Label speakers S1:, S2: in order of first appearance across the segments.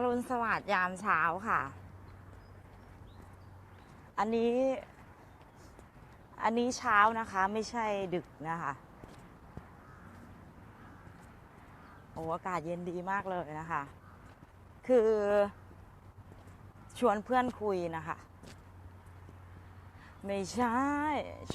S1: อรุณสวัสดิ์ยามเช้าค่ะ อันนี้ อันนี้เช้านะคะ ไม่ใช่ดึกนะคะโอ้อากาศเย็นดีมากเลยนะคะ คือชวนเพื่อนคุยนะคะ ไม่ใช่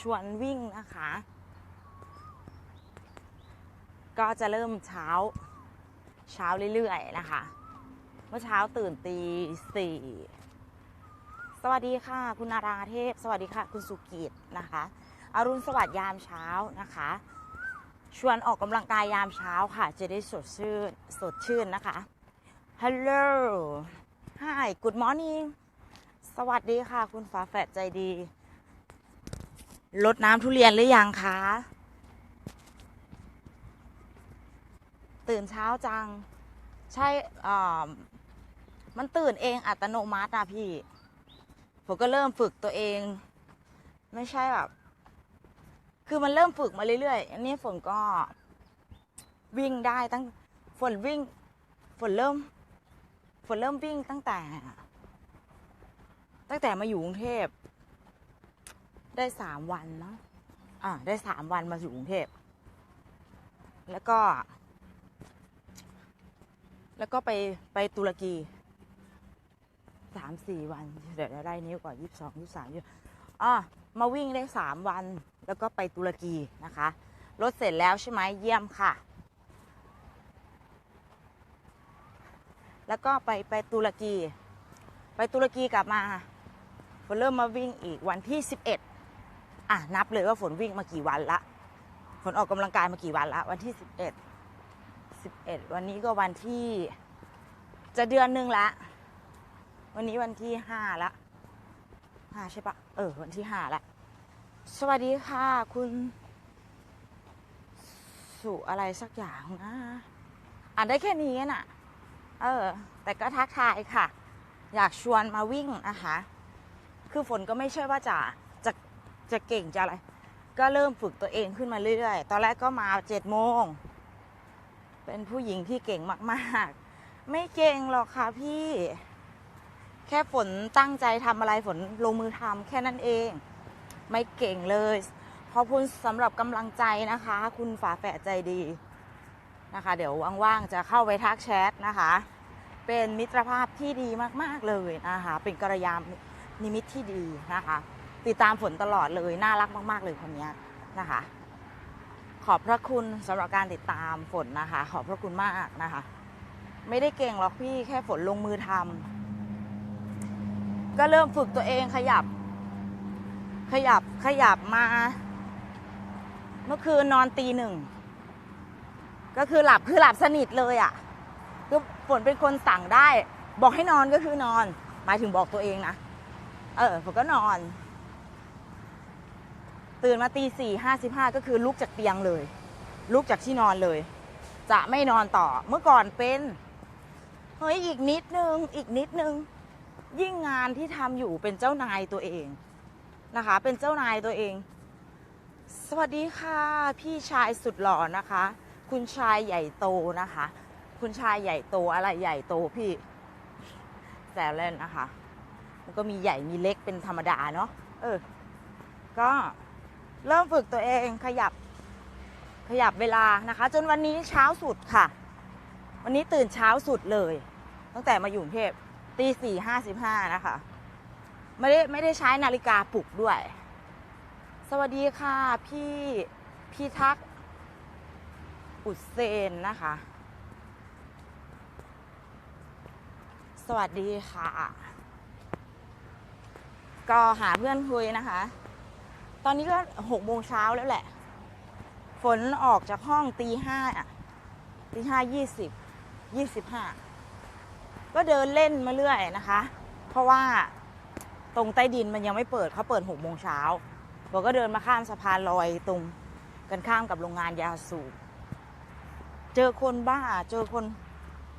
S1: ชวนวิ่งนะคะ ก็จะเริ่มเช้า เช้าเรื่อยๆนะคะ มื่อเช้าตื่นตีสี่สวัสดีค่ะ คุณนาราเทพ สวัสดีค่ะ คุณสุกิตนะคะอรุณสวัสดิ์ยามเช้านะคะ ชวนออกกำลังกายยามเช้าค่ะ จะได้สดชื่นสดชื่นนะคะ Hello Hi Good morning สวัสดีค่ะ คุณฝาแฝดใจดีลดน้ำทุเรียนหรือยังคะ ตื่นเช้าจัง ใช่อ่า มันตื่นเองอัตโนมัติอะพี่ ผมก็เริ่มฝึกตัวเอง ไม่ใช่แบบ คือมันเริ่มฝึกมาเรื่อยๆ อันนี้ฝนก็วิ่งได้ตั้งฝนวิ่ง ฝนเริ่ม ฝนเริ่มวิ่งตั้งแต่ ตั้งแต่มาอยู่กรุงเทพ ได้สามวันเนาะอ่าได้สามวันมาอยู่กรุงเทพ แล้วก็ แล้วก็ไปไปตุรกี สามสี่วัน เดี๋ยวได้นิ้วก่อนยี่สิบสองยี่สิบสามยี่อะมาวิ่งได้สามวัน แล้วก็ไปตุรกีนะคะรถเสร็จแล้วใช่ไหมเยี่ยมค่ะ แล้วก็ไปไปตุรกี ไปตุรกีกลับมาฝนเริ่มมาวิ่งอีกวันที่สิบเอ็ดอะนับเลยว่าฝนวิ่งมากี่วันละฝนออกกำลังกายมากี่วันละวันที่สิบเอ็ดสิบเอ็ดวันนี้ก็วันที่จะเดือนหนึ่งละ วันนี้วันที่ห้าละห้าใช่ปะเออ วันที่ห้าละ สวัสดีค่ะคุณ สุอะไรสักอย่างนะ อ่านได้แค่นี้น่ะ เออ แต่ก็ทักทายค่ะ อยากชวนมาวิ่งนะคะ คือฝนก็ไม่ใช่ว่าจะจะจะเก่งจะอะไร ก็เริ่มฝึกตัวเองขึ้นมาเรื่อยๆ ตอนแรกก็มาเจ็ดโมง เป็นผู้หญิงที่เก่งมาก ๆ ไม่เก่งหรอกค่ะพี่ แค่ฝนตั้งใจทำอะไรฝนลงมือทำแค่นั้นเอง ไม่เก่งเลย ขอบคุณสำหรับกำลังใจนะคะ คุณฝาแฝดใจดีนะคะ เดี๋ยวว่างๆจะเข้าไปทักแชทนะคะ เป็นมิตรภาพที่ดีมากๆเลยนะคะ เป็นกระยามนิมิตที่ดีนะคะ ติดตามฝนตลอดเลยน่ารักมาก ๆ เลยคนนี้นะคะ ขอบพระคุณสำหรับการติดตามฝนนะคะ ขอบพระคุณมากนะคะ ไม่ได้เก่งหรอกพี่แค่ฝนลงมือทำ ก็เริ่มฝึกตัวเองขยับ ขยับขยับมา เมื่อคืนนอนตีหนึ่ง ก็คือหลับคือหลับสนิทเลยอะ่ะคือฝนเป็นคนสั่งได้ บอกให้นอนก็คือนอน หมายถึงบอกตัวเองนะเออผมก็นอน ตื่นมาตีสี่ห้าสิบห้าก็คือลุกจากเตียงเลย ลุกจากที่นอนเลย จะไม่นอนต่อเมื่อก่อนเป็นเฮ้ยอีกนิดนึง อีกนิดนึง ยิ่งงานที่ทำอยู่เป็นเจ้านายตัวเองนะคะ เป็นเจ้านายตัวเอง สวัสดีค่ะ พี่ชายสุดหล่อนะคะ คุณชายใหญ่โตนะคะ คุณชายใหญ่โตอะไรใหญ่โตพี่แซวเล่นนะคะ มันก็มีใหญ่มีเล็กเป็นธรรมดาเนาะเออ ก็เริ่มฝึกตัวเองขยับขยับเวลานะคะ จนวันนี้เช้าสุดค่ะ วันนี้ตื่นเช้าสุดเลย ตั้งแต่มาอยู่กรุงเทพ ตีสี่ห้าสิบห้านะคะ ไม่ได้ไม่ได้ใช้นาฬิกาปลุกด้วย สวัสดีค่ะพี่พี่ทักอุดเซนนะคะ สวัสดีค่ะ ก็หาเพื่อนคุยนะคะ ตอนนี้ก็หกโมงเช้าแล้วแหละ ฝนออกจากห้องตีห้าตีห้ายี่สิบยี่สิบห้า ก็เดินเล่นมาเรื่อยนะคะ เพราะว่าตรงใต้ดินมันยังไม่เปิดเขาเปิดหกโมงเช้าผมก็เดินมาข้ามสะพานลอยตรงกันข้ามกับโรงงานยาสูบเจอคนบ้าเจอคน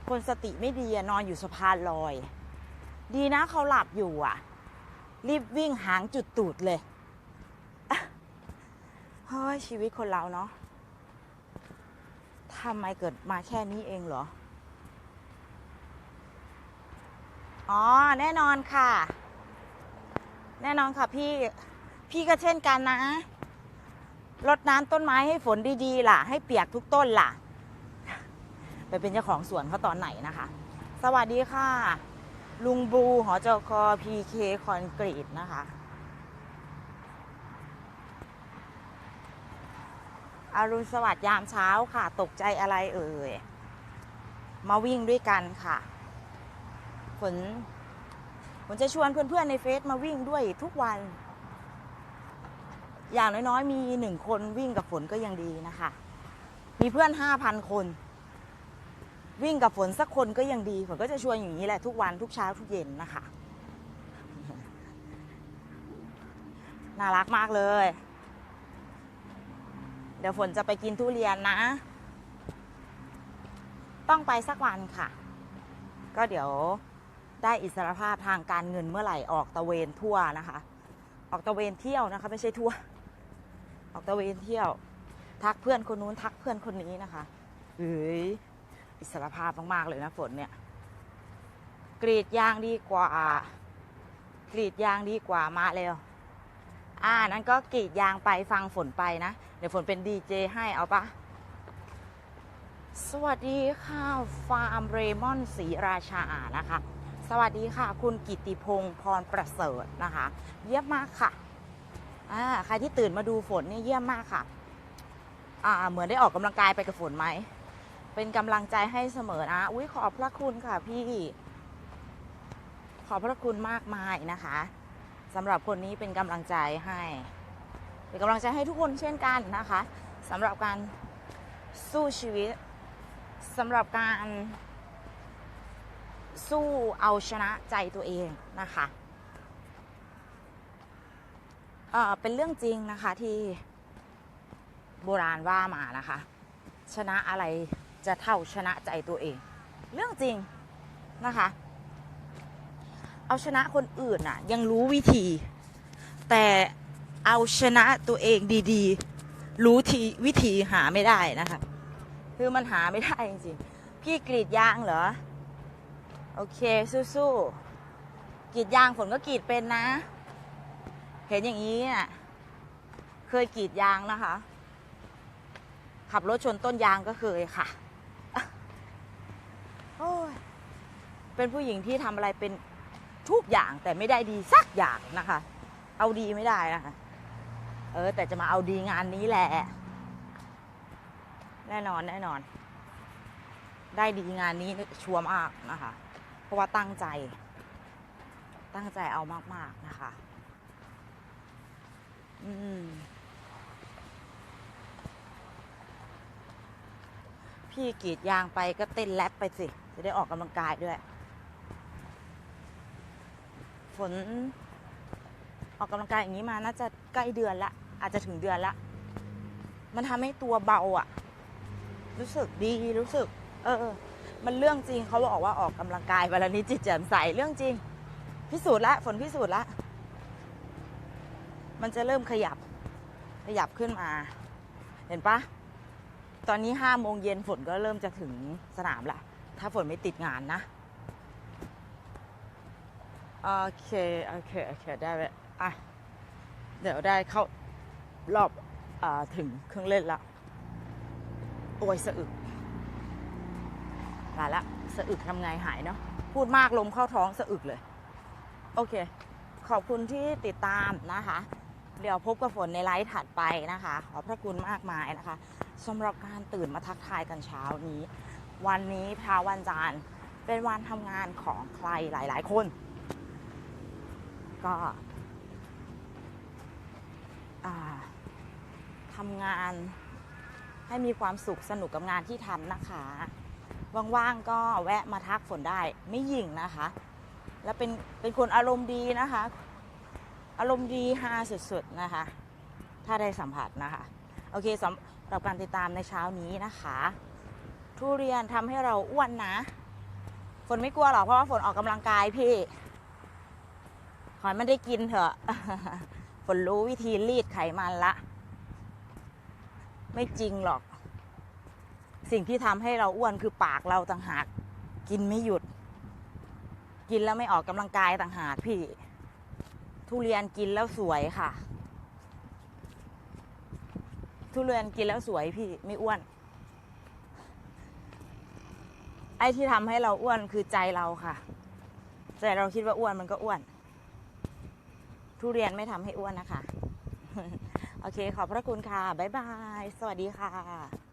S1: คนสติไม่ดีนอนอยู่สะพานลอย ดีนะเขาหลับอยู่อะ รีบวิ่งหางจุดตูดเลยเฮ้ยชีวิตคนเราเนาะทำไมเกิดมาแค่นี้เองเหรอ อ๋อ แน่นอนค่ะ แน่นอนค่ะพี่ พี่ก็เช่นกันนะ รดน้ำต้นไม้ให้ฝนดีๆ ล่ะ ให้เปียกทุกต้นล่ะ ไปเป็นเจ้าของสวนเขาตอนไหนนะคะ สวัสดีค่ะ ลุงบูหอจกพีเคคอนกรีตนะคะ อรุณสวัสดิ์ยามเช้าค่ะ ตกใจอะไรเอ่ย มาวิ่งด้วยกันค่ะ นฝนจะชวนเพื่อนๆในเฟซมาวิ่งด้วยทุกวัน อย่างน้อยๆ มีหนึ่งคนวิ่งกับฝนก็ยังดีนะคะ มีเพื่อนห้าพันคน วิ่งกับฝนสักคนก็ยังดีฝนก็จะชวนอย่างนี้แหละทุกวันทุกเช้าทุกเย็นนะคะ น่ารักมากเลย เดี๋ยวฝนจะไปกินทุเรียนนะ ต้องไปสักวันค่ะ ก็เดี๋ยว ได้อิสรภาพทางการเงินเมื่อไหร่ออกตะเวนทั่วนะคะ ออกตะเวนเที่ยวนะคะ ไม่ใช่ทั่ว ออกตะเวนเที่ยว ทักเพื่อนคนนู้นทักเพื่อนคนนี้นะคะเฮ้ยอิสรภาพมากๆเลยนะฝนเนี่ย กรีดยางดีกว่า กรีดยางดีกว่ามาเร็วอ่านั้นก็กรีดยางไปฟังฝนไปนะ เดี๋ยวฝนเป็นดีเจให้เอาปะสวัสดีค่ะ ฟาร์มเรมอนศรีราชานะคะ วัสดีค่ะ คุณกิติพงศ์พรประเสริฐนะคะ เยี่ยมมากค่ะอ่าใครที่ตื่นมาดูฝนนี่เยี่ยมมากค่ะอ่าเหมือนได้ออกกำลังกายไปกับฝนไหม เป็นกำลังใจให้เสมอนะ อุ้ยขอบพระคุณค่ะพี่ ขอบพระคุณมากมายนะคะสำหรับคนนี้เป็นกำลังใจให้ เป็นกำลังใจให้ทุกคนเช่นกันนะคะสำหรับการสู้ชีวิตสำหรับการ สู้เอาชนะใจตัวเองนะคะเออเป็นเรื่องจริงนะคะที่โบราณว่ามานะคะ ชนะอะไรจะเท่าชนะใจตัวเอง เรื่องจริงนะคะ เอาชนะคนอื่นน่ะยังรู้วิธี แต่เอาชนะตัวเองดีๆ รู้ทีวิธีหาไม่ได้นะคะ คือมันหาไม่ได้จริงๆพี่กรีดยางเหรอ โอเค สู้ๆกรีดยางฝนก็กรีดเป็นนะ เห็นอย่างนี้น่ะเคยกรีดยางนะคะ ขับรถชนต้นยางก็เคยค่ะโอ้ยเป็นผู้หญิงที่ทำอะไรเป็นทุกอย่างแต่ไม่ได้ดีสักอย่างนะคะ เอาดีไม่ได้นะคะ เออ แต่จะมาเอาดีงานนี้แหละ แน่นอนแน่นอน ได้ดีงานนี้ชัวร์มากนะคะ ราะว่าตั้งใจ ตั้งใจเอามาก ๆ นะคะ อืมพี่กรีดยางไปก็เต้นแรปไปสิ จะได้ออกกำลังกายด้วย ฝน ออกกำลังกายอย่างนี้มาน่าจะใกล้เดือนละ อาจจะถึงเดือนละ มันทำให้ตัวเบาอะรู้สึกดีรู้สึก เออ มันเรื่องจริงเขาบอกว่าออกกำลังกายวันละนิดจิตแจ่มใสเรื่องจริง พิสูจน์ละฝนพิสูจน์ละมันจะเริ่มขยับขยับขึ้นมา เห็นปะตอนนี้ห้าโมงเย็นฝนก็เริ่มจะถึงสนามละถ้าฝนไม่ติดงานนะ โอเค โอเค โอเค ได้เลยอะ เดี๋ยวได้เข้ารอบอถึงเครื่องเล่นละ โอ้ยสะอึก ตายละสะอึกทำไงหายเนาะพูดมากลมเข้าท้องสะอึกเลย โอเค ขอบคุณที่ติดตามนะคะ เดี๋ยวพบกับฝนในไลฟ์ถัดไปนะคะ ขอบพระคุณมากมายนะคะสำหรับการตื่นมาทักทายกันเช้านี้ วันนี้พาวันจันทร์เป็นวันทำงานของใครหลาย ๆ คน ก็ทำงานให้มีความสุขสนุกกับงานที่ทำนะคะ ว่างๆก็แวะมาทักฝนได้ไม่หยิ่งนะคะ แล้วเป็นเป็นคนอารมณ์ดีนะคะ อารมณ์ดีฮาสุดๆนะคะ ถ้าได้สัมผัสนะคะ โอเคสำหรับการติดตามในเช้านี้นะคะ ทุเรียนทำให้เราอ้วนนะฝนไม่กลัวหรอกเพราะว่าฝนออกกำลังกายพี่ขอให้มันได้กินเถอะ ฝนรู้วิธีรีดไขมันละ ไม่จริงหรอก สิ่งที่ทำให้เราอ้วนคือปากเราต่างหาก กินไม่หยุด กินแล้วไม่ออกกำลังกายต่างหากพี่ ทุเรียนกินแล้วสวยค่ะ ทุเรียนกินแล้วสวยพี่ไม่อ้วน ไอ้ที่ทำให้เราอ้วนคือใจเราค่ะ ใจเราคิดว่าอ้วนมันก็อ้วน ทุเรียนไม่ทำให้อ้วนนะคะ โอเค ขอบพระคุณค่ะ บ๊ายบาย สวัสดีค่ะ